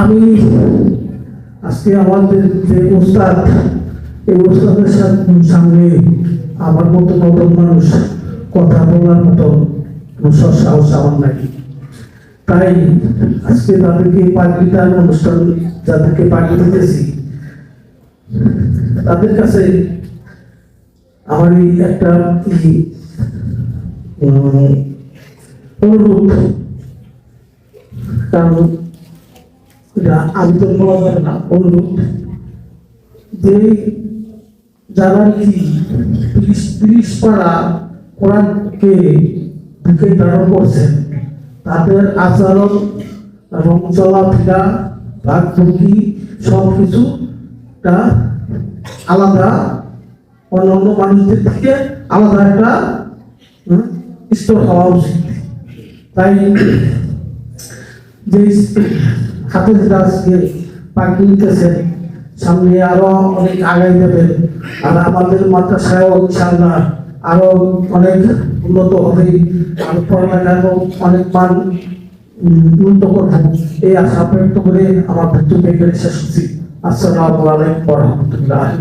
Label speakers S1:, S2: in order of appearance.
S1: আমি আজকে আমাদের যে উস্তাদ এই উস্তাদের সামনে আমার মতো নতুন মানুষ কথা বলার মতো কোনো সাহস আমার নাই। তাই আজকে তাদেরকে পাখিটার অনুষ্ঠান যাদেরকে পাখি দিতেছি, তাদের কাছে আমার এই একটা অনুরোধ কারণ আমি বলা যাবে না অনুরোধ যে যারা কি তিরিশ তিরিশ পাড়া কোরআনকে বুকে ধারণ করছেন, তাদের আচরণ এবং চলাফেরা ভাগভুগি সব কিছুটা আলাদা। অন্য অন্য মানুষদের থেকে আলাদা একটা স্তর হওয়া উচিত। তাই যে হাতের আজকে পাখি নিতেছেন সামনে আরও অনেক আগাই যাবেন আর আমাদের মাদ্রাসায় ইনশাআল্লাহ আরও অনেক উন্নত হবে। আর পড়ালেখারও অনেক মান উন্নত করব এই আশা ব্যক্ত করে আমার বক্তব্য এখানে শেষ করছি। আসসালামু আলাইকুম রাহমাতুল্লাহি